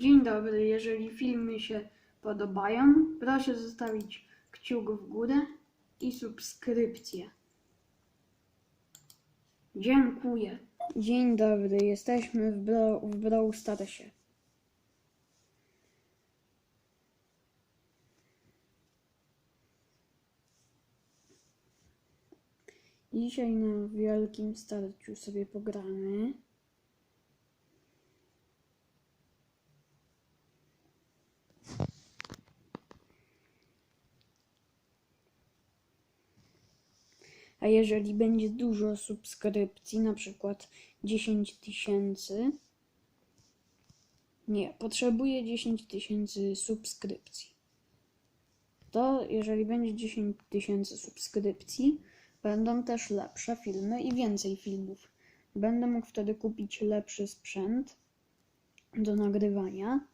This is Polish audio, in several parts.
Dzień dobry, jeżeli filmy się podobają, proszę zostawić kciuk w górę i subskrypcję. Dziękuję. Dzień dobry, jesteśmy w, Bro, w Brawl Starsie. Dzisiaj na wielkim starciu sobie pogramy. A jeżeli będzie dużo subskrypcji, na przykład 10 tysięcy, nie, potrzebuję 10 tysięcy subskrypcji. To jeżeli będzie 10 tysięcy subskrypcji, będą też lepsze filmy i więcej filmów. Będę mógł wtedy kupić lepszy sprzęt do nagrywania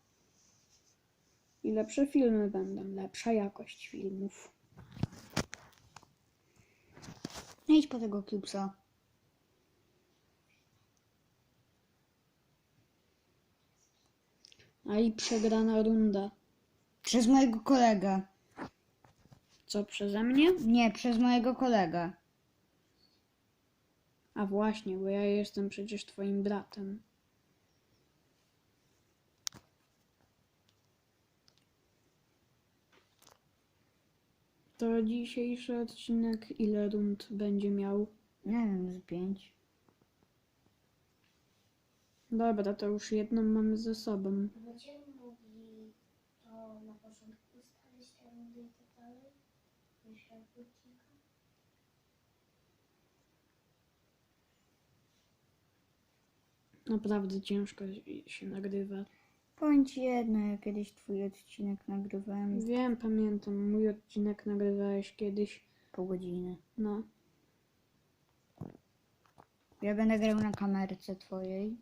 i lepsze filmy będą, lepsza jakość filmów. Idź po tego klipsa. A i przegrana runda. Przez mojego kolegę. Co przeze mnie? Nie, przez mojego kolegę. A właśnie, bo ja jestem przecież twoim bratem. To dzisiejszy odcinek ile rund będzie miał? Nie wiem, z pięć. Dobra, to już jedną mamy ze sobą. Będziemy mogli to na początku ustalić te rundy i tak dalej? W środku odcinka? Naprawdę ciężko się nagrywa. Ci jedno, ja kiedyś twój odcinek nagrywałem Wiem, pamiętam, mój odcinek nagrywałeś kiedyś. pół godziny. No, Ja będę grał na kamerce twojej.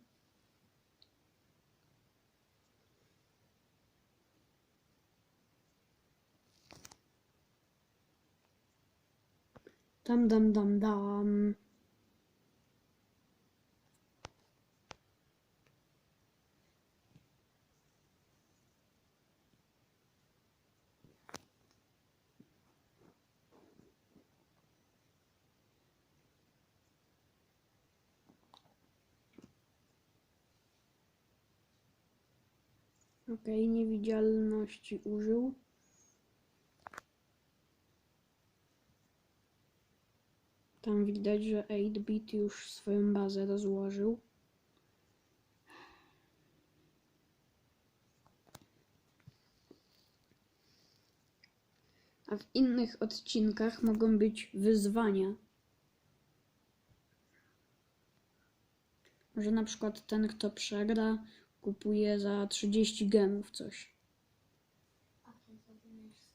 dam dam dam dam. Okej, niewidzialności użył. Tam widać, że 8-bit już swoją bazę rozłożył. A w innych odcinkach mogą być wyzwania. Że na przykład ten, kto przegra, kupuje za 30 gemów coś. Pakiet zadymiarski.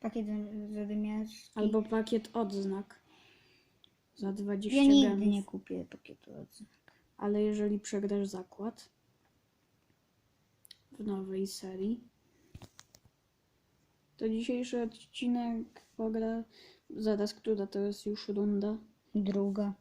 Pakiet zadymiarski. Albo pakiet odznak za 20 Ja nigdy gemów. nie kupię pakietu odznak. Ale jeżeli przegrasz zakład w nowej serii, to dzisiejszy odcinek pogra. Zaraz, która to jest już runda? Druga.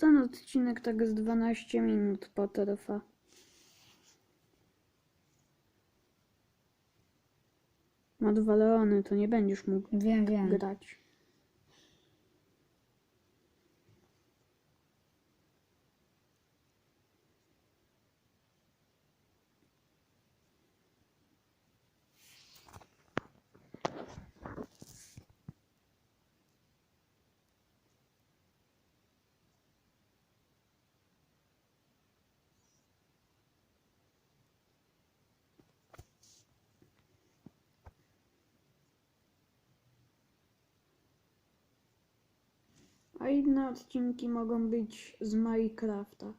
Ten odcinek tak z 12 minut potrwa. Ma dwa leony, to nie będziesz mógł Wiem, wiem. grać. A inne odcinki mogą być z Minecrafta.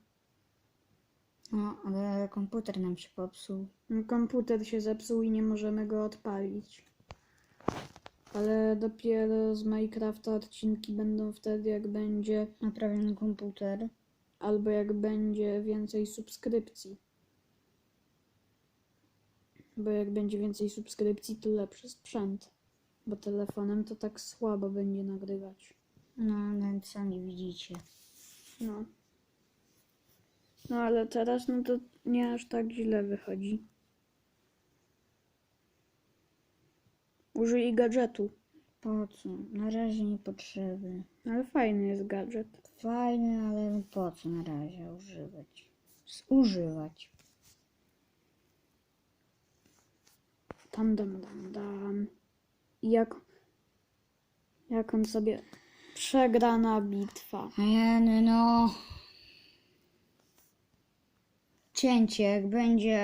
No, ale komputer nam się popsuł. Komputer się zepsuł i nie możemy go odpalić. Ale dopiero z Minecrafta odcinki będą wtedy, jak będzie, Naprawiony komputer. albo jak będzie więcej subskrypcji. Bo jak będzie więcej subskrypcji, to lepszy sprzęt. Bo telefonem to tak słabo będzie nagrywać. No, nawet sami widzicie. No. No ale teraz no to nie aż tak źle wychodzi. Użyj gadżetu. Po co? Na razie niepotrzebny. Ale fajny jest gadżet. Fajny, ale no po co na razie używać? Zużywać. Tam, dam, dam, dam. Jak, jak on sobie przegrana bitwa. Jen, no. Cięcie, jak będzie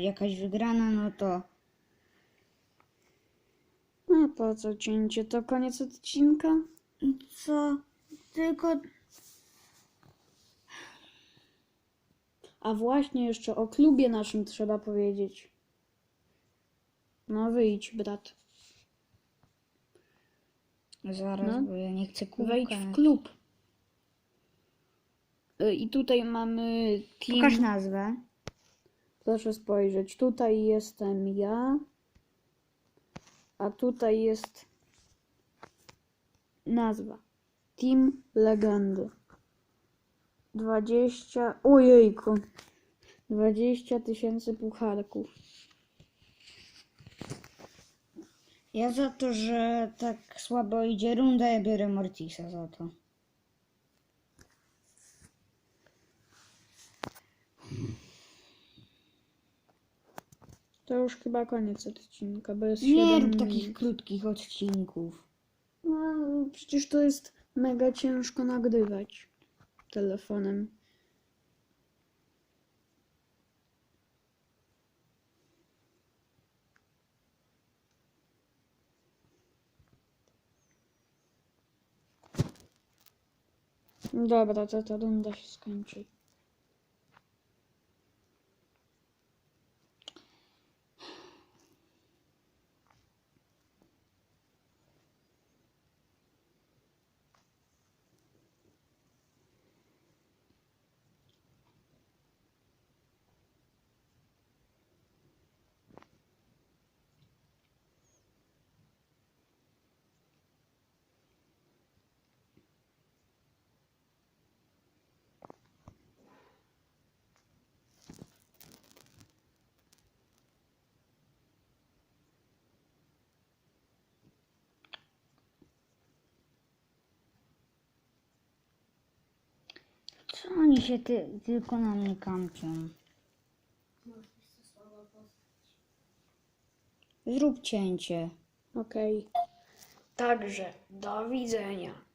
jakaś wygrana, no to No po co cięcie? To koniec odcinka? co? Tylko A właśnie jeszcze o klubie naszym trzeba powiedzieć. No wyjdź, brat. Zaraz, No. bo ja nie chcę kółka. Wejdź w klub. Y, I tutaj mamy team. Pokaż nazwę. Proszę spojrzeć. Tutaj jestem ja. A tutaj jest nazwa. Team Legendy. 20. Ojejku. 20 tysięcy pucharków. Ja za to, że tak słabo idzie runda, ja biorę Mortisa za to. To już chyba koniec odcinka, bo jest Nie 7 rób minut. takich krótkich odcinków. No, przecież to jest mega ciężko nagrywać telefonem. Dobra, to ta runda się skończy. Co oni się ty, tylko na mnie kampią? Zrób cięcie. Okej. Także do widzenia.